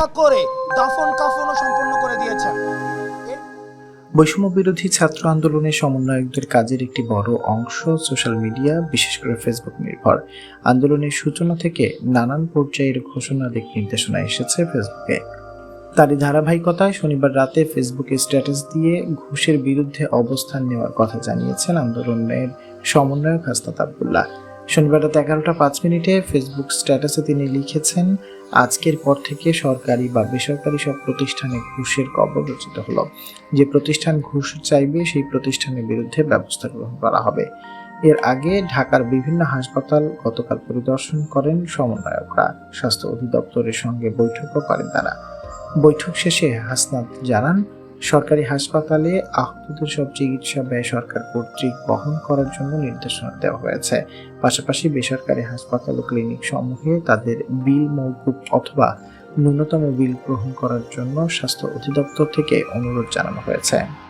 করে দাফন কাফনও সম্পন্ন করে দিয়েছেন। বৈষম্য বিরোধী ছাত্র আন্দোলনের সমন্বয়কদের কাজের একটি বড় অংশ সোশ্যাল মিডিয়া, বিশেষ করে ফেসবুক নির্ভর। আন্দোলনের সূচনা থেকে নানান পর্যায়ের ঘোষণা দিক নির্দেশনা এসেছে ফেসবুকে। তারই ধারাবাহিকতায় শনিবার রাতে ফেসবুকে স্ট্যাটাস দিয়ে ঘুষের বিরুদ্ধে অবস্থান নেওয়ার কথা জানিয়েছেন আন্দোলনের সমন্বয়ক হাসনাত আবদুল্লাহ। শনিবার রাত এগারোটা পাঁচ মিনিটে ফেসবুক স্ট্যাটাসে তিনি লিখেছেন আজকের পর থেকে সরকারি বা বেসরকারি সব প্রতিষ্ঠানে ঘুষের কবর রচিত হলো। যে প্রতিষ্ঠান ঘুষ চাইবে, সেই প্রতিষ্ঠানের বিরুদ্ধে ব্যবস্থা গ্রহণ করা হবে। এর আগে ঢাকার বিভিন্ন হাসপাতাল গতকাল পরিদর্শন করেন সমন্বয়করা। স্বাস্থ্য অধিদপ্তরের সঙ্গে বৈঠকও করেন তারা। বৈঠক শেষে হাসনাত জানান সরকারি হাসপাতালে আহতদের সব চিকিৎসা ব্যয় সরকার কর্তৃক বহন করার জন্য নির্দেশনা দেওয়া হয়েছে। পাশাপাশি বেসরকারি হাসপাতাল ও ক্লিনিক সমূহে তাদের বিল মৌকুব অথবা ন্যূনতম বিল গ্রহণ করার জন্য স্বাস্থ্য অধিদপ্তর থেকে অনুরোধ জানানো হয়েছে।